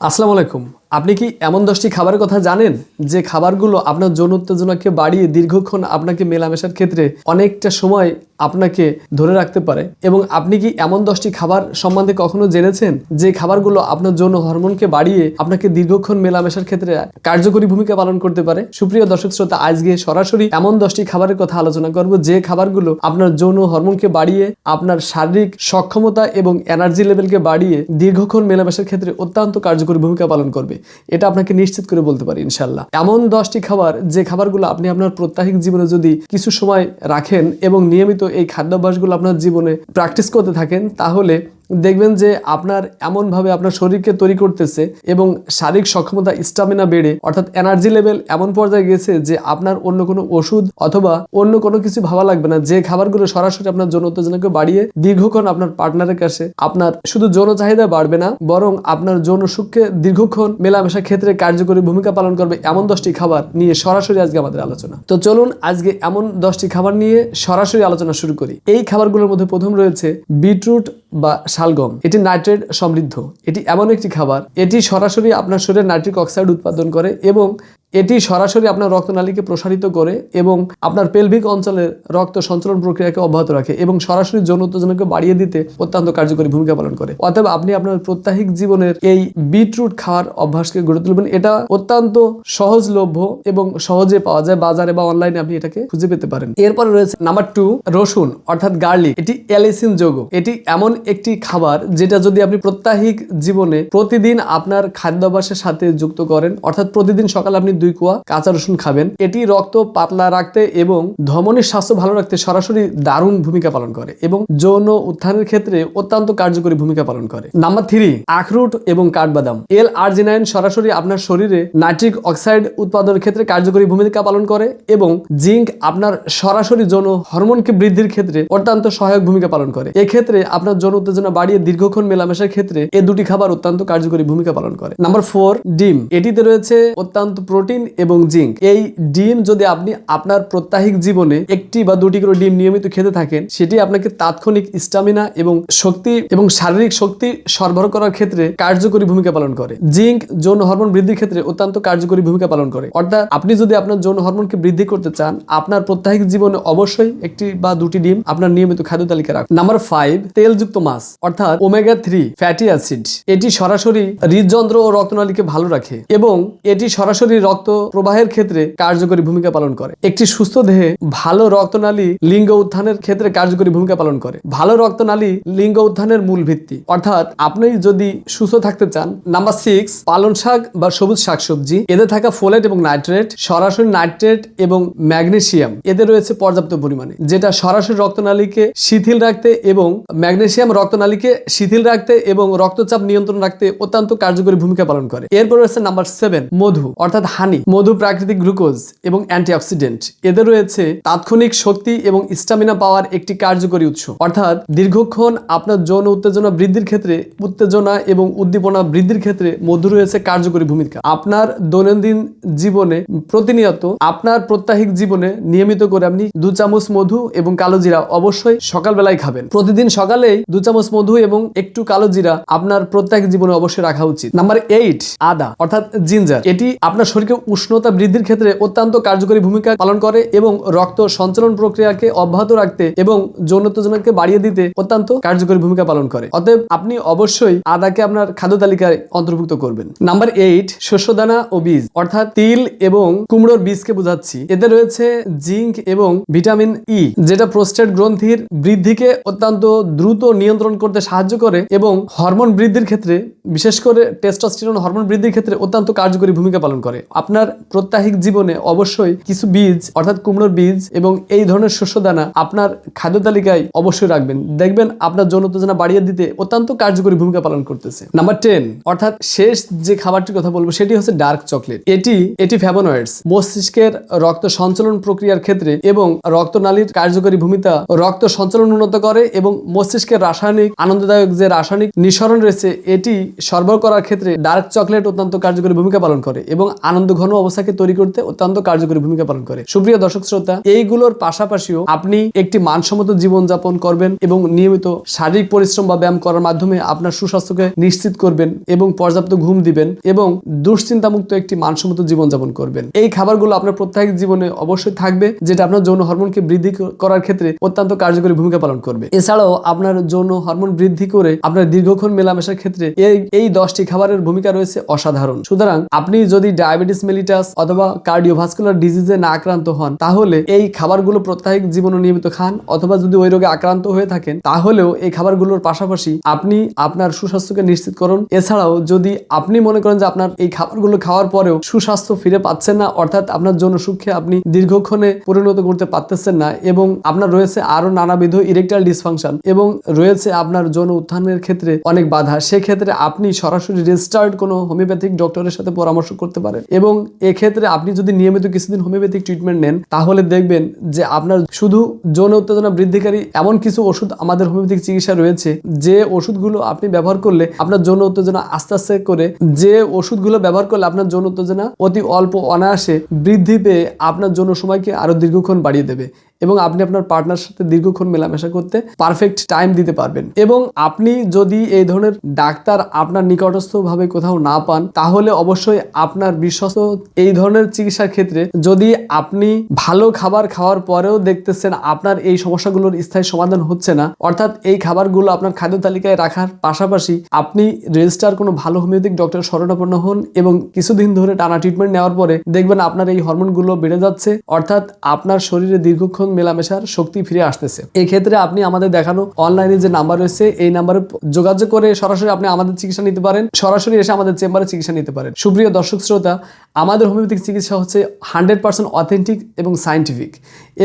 আসসালামু আলাইকুম। আপনি কি এমন দশটি খাবারের কথা জানেন? যে খাবারগুলো আপনার যৌন উত্তেজনাকে বাড়িয়ে দীর্ঘক্ষণ আপনাকে মেলামেশার ক্ষেত্রে অনেকটা সময় আপনাকে ধরে রাখতে পারে? এবং আপনি কি এমন দশটি খাবার সম্বন্ধে কখনো জেনেছেন? যে খাবারগুলো আপনার যৌন হরমোনকে বাড়িয়ে আপনাকে দীর্ঘক্ষণ মেলামেশার ক্ষেত্রে কার্যকরী ভূমিকা পালন করতে পারে? সুপ্রিয় দর্শক শ্রোতা, আজকে সরাসরি এমন দশটি খাবারের কথা আলোচনা করব যে খাবারগুলো আপনার যৌন হরমোনকে বাড়িয়ে আপনার শারীরিক সক্ষমতা এবং এনার্জি লেভেলকে বাড়িয়ে দীর্ঘক্ষণ মেলামেশার ক্ষেত্রে অত্যন্ত কার্যকরী ভূমিকা পালন করবে। এটা আপনাকে নিশ্চিত করে বলতে পারি ইনশাল্লাহ এমন দশটি খাবার, যে খাবারগুলো আপনি আপনার প্রত্যাহিক জীবনে যদি কিছু সময় রাখেন এবং নিয়মিত এই খাদ্যাভ্যাসগুলো আপনার জীবনে প্র্যাকটিস করতে থাকেন, তাহলে দেখবেন যে আপনার এমনভাবে আপনার শরীরকে তৈরি করতেছে এবং শারীরিক সক্ষমতা স্টামিনা বেড়ে, অর্থাৎ এনার্জি লেভেল এমন পর্যায়ে গেছে যে আপনার অন্য কোনো ওষুধ অথবা অন্য কোনো কিছু ভাবা লাগবে না। যে খাবারগুলো সরাসরি আপনার যৌন উত্তেজনাকে বাড়িয়ে দীর্ঘক্ষণ আপনার পার্টনারের কাছে আপনার শুধু যৌন চাহিদা বাড়বে না, বরং আপনার যৌন সুখকে দীর্ঘক্ষণ মেলামেশার ক্ষেত্রে কার্যকরী ভূমিকা পালন করবে এমন দশটি খাবার নিয়ে সরাসরি আজকে আমাদের আলোচনা। তো চলুন আজকে এমন দশটি খাবার নিয়ে সরাসরি আলোচনা শুরু করি। এই খাবারগুলোর মধ্যে প্রথম রয়েছে বিটরুট বা শালগম, এটি নাইট্রেট সমৃদ্ধ। এটি এমন একটি খাবার, এটি সরাসরি আপনার শরীরে নাইট্রিক অক্সাইড উৎপাদন করে এবং এটি সরাসরি আপনার রক্তনালীকে প্রসারিত করে এবং আপনার পেলভিক অঞ্চলের রক্ত সঞ্চালন প্রক্রিয়াকে অব্যাহত রাখে এবং সরাসরি যৌন উত্তেজনাকে বাড়িয়ে দিতে অত্যন্ত কার্যকরী ভূমিকা পালন করে। অতএব আপনি আপনার প্রত্যাহিক জীবনের এই বিটরুট খাওয়ার অভ্যাসকে গড়ে তুলবেন। এটা অত্যন্ত সহজলভ্য এবং সহজে পাওয়া যায়। বাজারে বা অনলাইনে আপনি এটাকে খুঁজে পেতে পারেন। এরপরে রয়েছে নাম্বার টু রসুন অর্থাৎ গার্লিক। এটি অ্যালিসিন যোগ। এটি এমন একটি খাবার যেটা যদি আপনি প্রত্যাহিক জীবনে প্রতিদিন আপনার খাদ্যাভ্যাসের সাথে যুক্ত করেন, অর্থাৎ প্রতিদিন সকালে আপনি দুই কুয়া কাঁচা রসুন খাবেন। এটি রক্ত পাতলা রাখতে এবং ধমনীর স্বাস্থ্য ভালো রাখতে সরাসরি দারুণ ভূমিকা পালন করে এবং যৌন উত্থানের ক্ষেত্রে অত্যন্ত কার্যকরী ভূমিকা পালন করে। নাম্বার থ্রি, আখরুট এবং কাঠবাদাম। এল আর্জিনাইন সরাসরি আপনার শরীরে নাইট্রিক অক্সাইড উৎপাদনের ক্ষেত্রে কার্যকরী ভূমিকা পালন করে এবং জিঙ্ক আপনার সরাসরি যৌন হরমোনকে বৃদ্ধির ক্ষেত্রে অত্যন্ত সহায়ক ভূমিকা পালন করে। এক্ষেত্রে আপনার যৌন উত্তেজনা বাড়িয়ে দীর্ঘক্ষণ মেলামেশার ক্ষেত্রে এ দুটি খাবার অত্যন্ত কার্যকরী ভূমিকা পালন করে। নাম্বার ফোর, ডিম। এটিতে রয়েছে অত্যন্ত প্রোটিন এবং জিঙ্ক। এই ডিম যদি আপনি আপনার প্রত্যাহিক জীবনে একটি বা দুটি করে ডিম নিয়মিত খেতে থাকেন, সেটি আপনাকে তাৎক্ষণিক স্টামিনা এবং শক্তি এবং শারীরিক শক্তি সরবরাহ করার ক্ষেত্রে কার্যকরী ভূমিকা পালন করে। জিঙ্ক যৌন হরমোন বৃদ্ধির ক্ষেত্রে অত্যন্ত কার্যকরী ভূমিকা পালন করে। অর্থাৎ আপনি যদি আপনার যৌন হরমোনকে বৃদ্ধি করতে চান, আপনার প্রত্যাহিক জীবনে অবশ্যই একটি বা দুটি ডিম আপনার নিয়মিত খাদ্য তালিকা রাখুন। নাম্বার ফাইভ তেলযুক্ত মাছ, অর্থাৎ ওমেগা থ্রি ফ্যাটি অ্যাসিড এটি সরাসরি হৃদযন্ত্র ও রক্তনালীকে ভালো রাখে এবং এটি সরাসরি রক্ত প্রবাহের ক্ষেত্রে কার্যকরী ভূমিকা পালন করে। একটি সুস্থ দেহে ভালো রক্তনালী লিঙ্গ উত্থানের ক্ষেত্রে কার্যকরী ভূমিকা পালন করে। ভালো রক্তনালী লিঙ্গ উত্থানের মূল ভিত্তি। অর্থাৎ আপনি যদি সুস্থ থাকতে চান, নাম্বার সিক্স পালন শাক বা সবুজ শাকসবজি, এতে থাকা ফোলেট এবং নাইট্রেট, সরাসরি নাইট্রেট এবং ম্যাগনেসিয়াম, এতে রয়েছে পর্যাপ্ত পরিমাণে, যেটা সরাসরি রক্তনালীকে শিথিল রাখতে এবং ম্যাগনেসিয়াম রক্তনালীকে শিথিল রাখতে এবং রক্তচাপ নিয়ন্ত্রণ রাখতে অত্যন্ত কার্যকরী ভূমিকা পালন করে। এরপর রয়েছে নাম্বার সেভেন মধু, অর্থাৎ হানি, মধু প্রাকৃতিক গ্লুকোজ এবং অ্যান্টিঅক্সিডেন্ট। এদের রয়েছে তাৎক্ষণিক শক্তি এবং স্টামিনা পাওয়ার একটি কার্যকরী উৎস। অর্থাৎ দীর্ঘক্ষণ আপনার যৌন উত্তেজনা বৃদ্ধির ক্ষেত্রে উত্তেজনা এবং উদ্দীপনা বৃদ্ধির ক্ষেত্রে মধু রয়েছে কার্যকরী ভূমিকা। আপনার দৈনন্দিন জীবনে প্রতিনিয়ত আপনার প্রত্যাহিক জীবনে নিয়মিত করে আপনি দু চামচ মধু এবং কালো জিরা অবশ্যই সকালবেলায় খাবেন। প্রতিদিন সকালেই দু চামচ মধু এবং একটু কালো জিরা আপনার প্রত্যাহিক জীবনে অবশ্যই রাখা উচিত। নাম্বার এইট, আদা, অর্থাৎ জিঞ্জার। এটি আপনার শরীরকে উষ্ণতা বৃদ্ধির ক্ষেত্রে অত্যন্ত কার্যকরী ভূমিকা পালন করে এবং রক্ত সঞ্চালন প্রক্রিয়াকে অব্যাহত রাখতে এবং যৌন উত্তেজনাকে বাড়িয়ে দিতে অত্যন্ত কার্যকরী ভূমিকা পালন করে। অতএব আপনি অবশ্যই আদাকে আপনার খাদ্য তালিকায় অন্তর্ভুক্ত করবেন। নাম্বার এইট, শস্যদানা ও বীজ, অর্থাৎ তিল এবং কুমড়োর বীজকে বোঝাচ্ছি। এতে রয়েছে জিঙ্ক এবং ভিটামিন ই, যেটা প্রোস্টেট গ্রন্থির বৃদ্ধিকে অত্যন্ত দ্রুত নিয়ন্ত্রণ করতে সাহায্য করে এবং হরমোন বৃদ্ধির ক্ষেত্রে, বিশেষ করে টেস্টোস্টেরন হরমোন বৃদ্ধির ক্ষেত্রে অত্যন্ত কার্যকরী ভূমিকা পালন করে। আপনার প্রত্যাহিক জীবনে অবশ্যই কিছু বীজ, অর্থাৎ কুমড়োর বীজ এবং এই ধরনের শস্য দানা আপনার খাদ্য তালিকায় অবশ্যই রাখবেন। দেখবেন আপনার যৌন বাড়িয়ে দিতে অত্যন্ত কার্যকরী ভূমিকা পালন করতেছে। নাম্বার টেন অর্থাৎ শেষ যে খাবারটির কথা বলব, সেটি হচ্ছে ডার্ক চকলেট এটি এটি ফ্যাবোনয়েডস মস্তিষ্কের রক্ত সঞ্চালন প্রক্রিয়ার ক্ষেত্রে এবং রক্তনালীর কার্যকরী ভূমিকা রক্ত সঞ্চালন উন্নত করে এবং মস্তিষ্কের রাসায়নিক, আনন্দদায়ক যে রাসায়নিক নিঃসরণ রয়েছে, এটি সরবরাহ করার ক্ষেত্রে ডার্ক চকলেট অত্যন্ত কার্যকরী ভূমিকা পালন করে এবং আনন্দ ঘন অবস্থাকে তৈরি করতে অত্যন্ত কার্যকরী ভূমিকা পালন করে। সুপ্রিয় দর্শক শ্রোতা, এইগুলোর পাশাপাশিও আপনি একটি মানসম্মত জীবনযাপন করবেন এবং নিয়মিত শারীরিক পরিশ্রম বা ব্যায়াম করার মাধ্যমে আপনার সুস্বাস্থ্যকে নিশ্চিত করবেন এবং পর্যাপ্ত ঘুম দিবেন এবং দুশ্চিন্তামুক্ত একটি মানসম্মত জীবনযাপন করবেন। এই খাবারগুলো আপনার প্রত্যেক জীবনে অবশ্যই থাকবে, যেটা আপনার যৌন হরমোনকে বৃদ্ধি করার ক্ষেত্রে অত্যন্ত কার্যকরী ভূমিকা পালন করবে। এছাড়াও আপনার যৌন হরমোন বৃদ্ধি করে আপনার দীর্ঘক্ষণ মেলামেশার ক্ষেত্রে এই এই দশটি খাবারের ভূমিকা রয়েছে অসাধারণ। সুতরাং আপনি যদি ডায়াবেটিস মেলিটাস অথবা কার্ডিওভাস্কুলার ডিজিজে না আক্রান্ত হন, তাহলে এই খাবারগুলো প্রত্যাহিক জীবনে নিয়মিত খান। অথবা যদি ওই রোগে আক্রান্ত হয়ে থাকেন, তাহলেও এই খাবারগুলোর পাশাপাশি আপনি আপনার সুস্বাস্থ্যকে নিশ্চিত করুন। এছাড়াও যদি আপনি মনে করেন যে আপনার এই খাবারগুলো খাওয়ার পরেও সুস্বাস্থ্য ফিরে পাচ্ছেন না, অর্থাৎ আপনার যৌন সুখে আপনি দীর্ঘক্ষণে পরিণত করতে পারতেছেন না এবং আপনার রয়েছে আরও নানাবিধ ইরেকটাইল ডিসফাংশন এবং রয়েছে আপনার যৌন উত্থানের ক্ষেত্রে অনেক বাধা, সেক্ষেত্রে আপনি সরাসরি রেজিস্টার্ড কোনো হোমিওপ্যাথিক ডক্টরের সাথে পরামর্শ করতে পারেন এবং এক্ষেত্রে আপনি যদি নিয়মিত কিছুদিন হোমিওপ্যাথিক ট্রিটমেন্ট নেন, তাহলে দেখবেন যে আপনার শুধু যৌন উত্তেজনা বৃদ্ধিকারী এমন কিছু ওষুধ আমাদের হোমিওপ্যাথিক চিকিৎসা রয়েছে, যে ওষুধগুলো আপনি ব্যবহার করলে আপনার যৌন উত্তেজনা আস্তে আস্তে করে, যে ওষুধগুলো ব্যবহার করলে আপনার যৌন উত্তেজনা অতি অল্প অনায়াসে বৃদ্ধি পেয়ে আপনার যৌন সময়কে আরও দীর্ঘক্ষণ বাড়িয়ে দেবে। এবং আপনি আপনার পার্টনার সাথে দীর্ঘক্ষণ মেলামেশা করতে পারফেক্ট টাইম দিতে পারবেন। এবং আপনি যদি এই ধরনের ডাক্তার আপনার নিকটস্থ ভাবে কোথাও না পান, তাহলে অবশ্যই আপনার বিশ্বস্ত এই ধরনের চিকিৎসার ক্ষেত্রে যদি আপনি ভালো খাবার খাওয়ার পরেও দেখতেছেন আপনার এই সমস্যাগুলোর স্থায়ী সমাধান হচ্ছে না, অর্থাৎ এই খাবারগুলো আপনার খাদ্য তালিকায় রাখার পাশাপাশি আপনি রেজিস্টার কোনো ভালো হোমিওপ্যাথিক ডক্টর শরণাপন্ন হন এবং কিছুদিন ধরে টানা ট্রিটমেন্ট নেওয়ার পরে দেখবেন আপনার এই হরমোনগুলো বেড়ে যাচ্ছে, অর্থাৎ আপনার শরীরে দীর্ঘক্ষণ মেলামেশার শক্তি ফিরে আসতেছে। এই ক্ষেত্রে আপনি আমাদের দেখানো অনলাইনে যে নাম্বার রয়েছে, এই নাম্বারে যোগাযোগ করে সরাসরি আপনি আমাদের চিকিৎসা নিতে পারেন। সরাসরি এসে আমাদের চেম্বারে চিকিৎসা নিতে পারেন। সুপ্রিয় দর্শক শ্রোতা, আমাদের হোমিওপ্যাথিক চিকিৎসা হচ্ছে হান্ড্রেড পার্সেন্ট অথেন্টিক এবং সাইন্টিফিক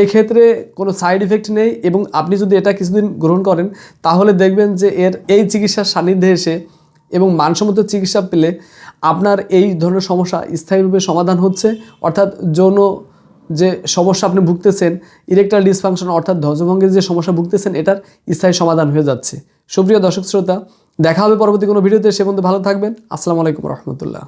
এক্ষেত্রে কোনো সাইড ইফেক্ট নেই এবং আপনি যদি এটা কিছুদিন গ্রহণ করেন, তাহলে দেখবেন যে এর এই চিকিৎসার সান্নিধ্যে এসে এবং মানসম্মত চিকিৎসা পেলে আপনার এই ধরনের সমস্যা স্থায়ীভাবে সমাধান হচ্ছে। অর্থাৎ যৌন যে সমস্যা আপনি ভুগতেছেন ইরেকটাল ডিসফাংশন অর্থাৎ ধ্বজভঙ্গের যে সমস্যা ভুগতেছেন, এটার স্থায়ী সমাধান হয়ে যাচ্ছে। সুপ্রিয় দর্শক শ্রোতা, দেখা হবে পরবর্তী কোনো ভিডিওতে, সে পর্যন্ত ভালো থাকবেন। আসসালামু আলাইকুম রহমতুল্লাহ।